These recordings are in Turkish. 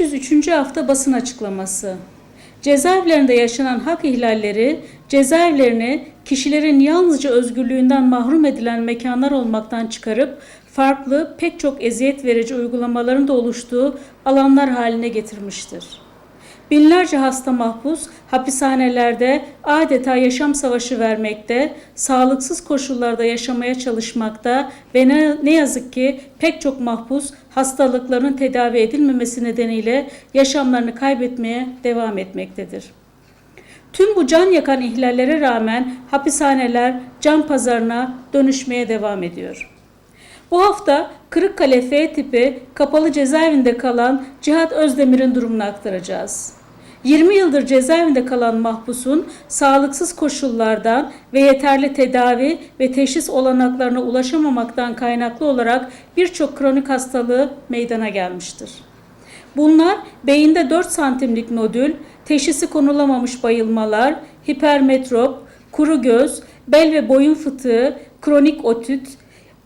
303. hafta basın açıklaması. Cezaevlerinde yaşanan hak ihlalleri, cezaevlerini kişilerin yalnızca özgürlüğünden mahrum edilen mekanlar olmaktan çıkarıp farklı pek çok eziyet verici uygulamaların da oluştuğu alanlar haline getirmiştir. Binlerce hasta mahpus hapishanelerde adeta yaşam savaşı vermekte, sağlıksız koşullarda yaşamaya çalışmakta ve ne, ne yazık ki pek çok mahpus hastalıklarının tedavi edilmemesi nedeniyle yaşamlarını kaybetmeye devam etmektedir. Tüm bu can yakan ihlallere rağmen hapishaneler can pazarına dönüşmeye devam ediyor. Bu hafta Kırıkkale F tipi kapalı cezaevinde kalan Cihat Özdemir'in durumunu aktaracağız. 20 yıldır cezaevinde kalan mahpusun sağlıksız koşullardan ve yeterli tedavi ve teşhis olanaklarına ulaşamamaktan kaynaklı olarak birçok kronik hastalığı meydana gelmiştir. Bunlar beyinde 4 santimlik nodül, teşhisi konulamamış bayılmalar, hipermetrop, kuru göz, bel ve boyun fıtığı, kronik otit,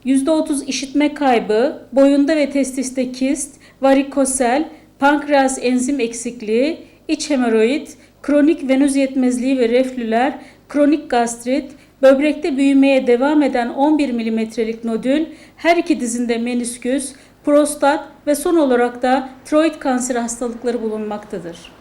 %30 işitme kaybı, boyunda ve testiste kist, varikosel, pankreas enzim eksikliği, iç hemoroid, kronik venöz yetmezliği ve reflüler, kronik gastrit, böbrekte büyümeye devam eden 11 milimetrelik nodül, her iki dizinde menisküs, prostat ve son olarak da tiroid kanseri hastalıkları bulunmaktadır.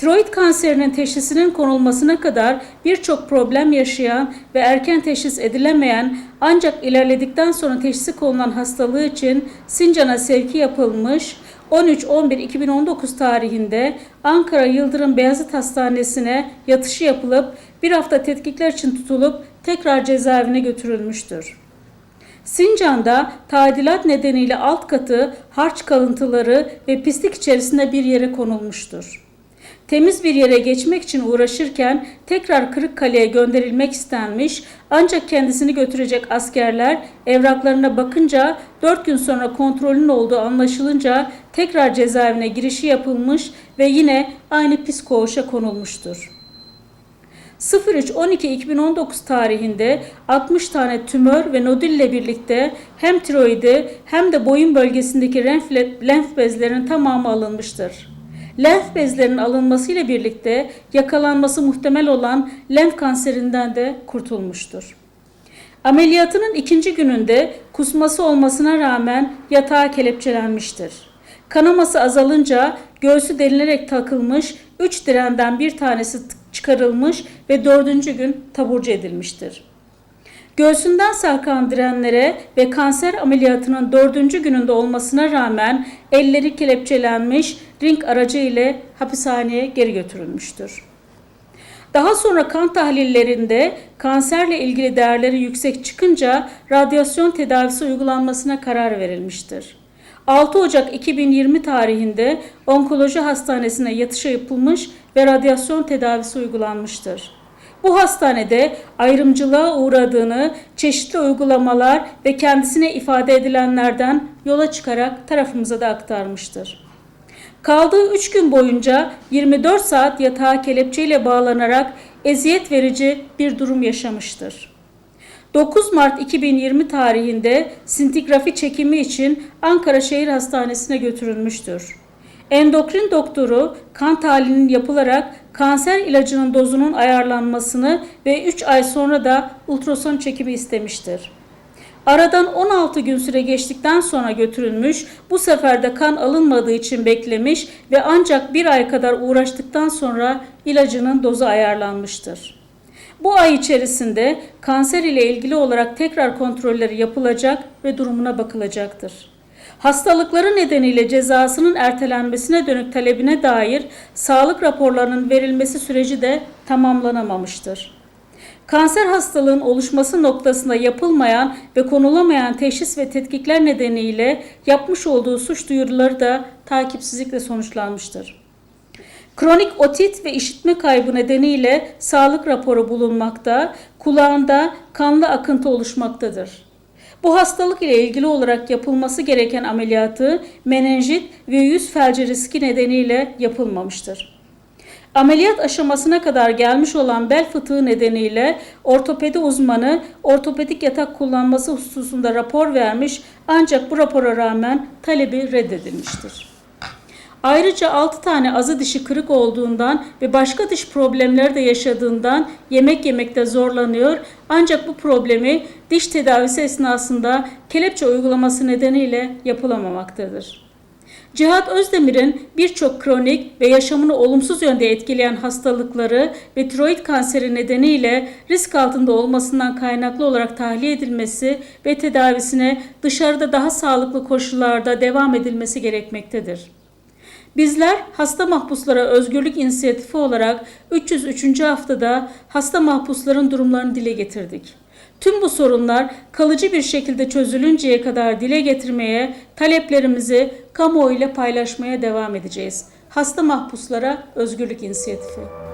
Tiroid kanserinin teşhisinin konulmasına kadar birçok problem yaşayan ve erken teşhis edilemeyen ancak ilerledikten sonra teşhisi konulan hastalığı için Sincan'a sevki yapılmış 13-11-2019 tarihinde Ankara Yıldırım Beyazıt Hastanesi'ne yatışı yapılıp bir hafta tetkikler için tutulup tekrar cezaevine götürülmüştür. Sincan'da tadilat nedeniyle alt katı harç kalıntıları ve pislik içerisinde bir yere konulmuştur. Temiz bir yere geçmek için uğraşırken tekrar Kırıkkale'ye gönderilmek istenmiş ancak kendisini götürecek askerler evraklarına bakınca 4 gün sonra kontrolün olduğu anlaşılınca tekrar cezaevine girişi yapılmış ve yine aynı pis koğuşa konulmuştur. 03-12-2019 tarihinde 60 tane tümör ve nodülle birlikte hem tiroidi hem de boyun bölgesindeki lenf, lenf bezlerinin tamamı alınmıştır. Lenf bezlerinin alınmasıyla birlikte yakalanması muhtemel olan lenf kanserinden de kurtulmuştur. Ameliyatının ikinci gününde kusması olmasına rağmen yatağa kelepçelenmiştir. Kanaması azalınca göğsü delinerek takılmış, üç direnden bir tanesi çıkarılmış ve dördüncü gün taburcu edilmiştir. Göğsünden sarkan direnlere ve kanser ameliyatının dördüncü gününde olmasına rağmen elleri kelepçelenmiş, ring aracı ile hapishaneye geri götürülmüştür. Daha sonra kan tahlillerinde kanserle ilgili değerleri yüksek çıkınca radyasyon tedavisi uygulanmasına karar verilmiştir. 6 Ocak 2020 tarihinde onkoloji hastanesine yatışa yapılmış ve radyasyon tedavisi uygulanmıştır. Bu hastanede ayrımcılığa uğradığını çeşitli uygulamalar ve kendisine ifade edilenlerden yola çıkarak tarafımıza da aktarmıştır. Kaldığı 3 gün boyunca 24 saat yatağa kelepçeyle bağlanarak eziyet verici bir durum yaşamıştır. 9 Mart 2020 tarihinde sintigrafi çekimi için Ankara Şehir Hastanesi'ne götürülmüştür. Endokrin doktoru kan tahlilinin yapılarak kanser ilacının dozunun ayarlanmasını ve 3 ay sonra da ultrason çekimi istemiştir. Aradan 16 gün süre geçtikten sonra götürülmüş, bu sefer de kan alınmadığı için beklemiş ve ancak bir ay kadar uğraştıktan sonra ilacının dozu ayarlanmıştır. Bu ay içerisinde kanser ile ilgili olarak tekrar kontrolleri yapılacak ve durumuna bakılacaktır. Hastalıkları nedeniyle cezasının ertelenmesine dönük talebine dair sağlık raporlarının verilmesi süreci de tamamlanamamıştır. Kanser hastalığın oluşması noktasında yapılmayan ve konulamayan teşhis ve tetkikler nedeniyle yapmış olduğu suç duyuruları da takipsizlikle sonuçlanmıştır. Kronik otit ve işitme kaybı nedeniyle sağlık raporu bulunmakta, kulağında kanlı akıntı oluşmaktadır. Bu hastalık ile ilgili olarak yapılması gereken ameliyatı menenjit ve yüz felci riski nedeniyle yapılmamıştır. Ameliyat aşamasına kadar gelmiş olan bel fıtığı nedeniyle ortopedi uzmanı ortopedik yatak kullanması hususunda rapor vermiş ancak bu rapora rağmen talebi reddedilmiştir. Ayrıca 6 tane azı dişi kırık olduğundan ve başka diş problemleri de yaşadığından yemek yemekte zorlanıyor. Ancak bu problemi diş tedavisi esnasında kelepçe uygulaması nedeniyle yapılamamaktadır. Cihat Özdemir'in birçok kronik ve yaşamını olumsuz yönde etkileyen hastalıkları ve tiroid kanseri nedeniyle risk altında olmasından kaynaklı olarak tahliye edilmesi ve tedavisine dışarıda daha sağlıklı koşullarda devam edilmesi gerekmektedir. Bizler hasta mahpuslara özgürlük inisiyatifi olarak 303. haftada hasta mahpusların durumlarını dile getirdik. Tüm bu sorunlar kalıcı bir şekilde çözülünceye kadar dile getirmeye, taleplerimizi kamuoyu ile paylaşmaya devam edeceğiz. Hasta mahpuslara özgürlük inisiyatifi.